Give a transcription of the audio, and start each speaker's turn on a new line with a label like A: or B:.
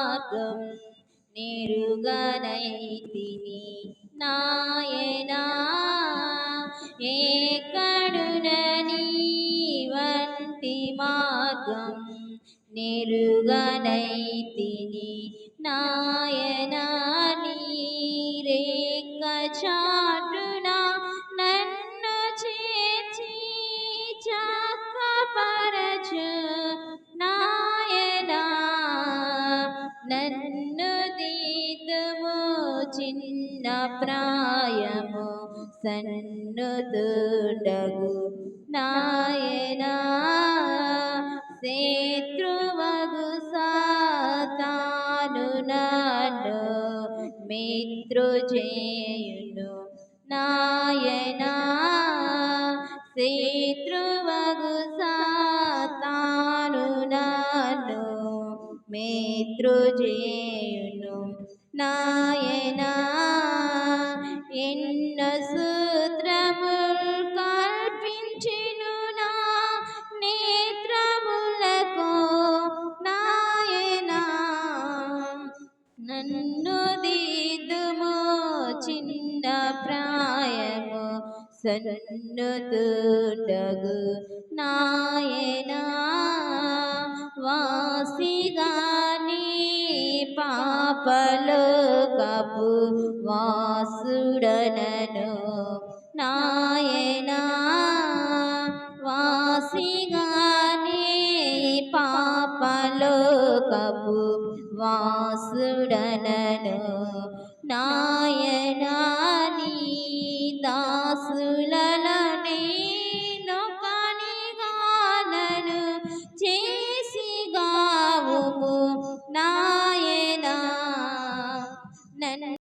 A: మార్గం నెరుగనైతిని నాయనా ఎక్కడునని వంటి మార్గం నెరుగనైతిని నాయనా. నన్ను చిన్న ప్రాయము సన్ను దుండగు నాయనా శత్రువగు సాతాను నన్ను మిత్రు చేయును నాయనా శత్రువగు సాతాను మిత్రు నాయన నాయనా ఎన్న సూత్రముల్ కల్పించిను నా నేత్రములకు నాయనా నన్ను దీదుము చిన్న ప్రాయము సన్ను నా గాని పాపలో కపు వాసుడనను నాయన. వాసి గాని పాపలో కపు వాసుడనను నాయనా. నీ దాసులనే నొకని గానను చే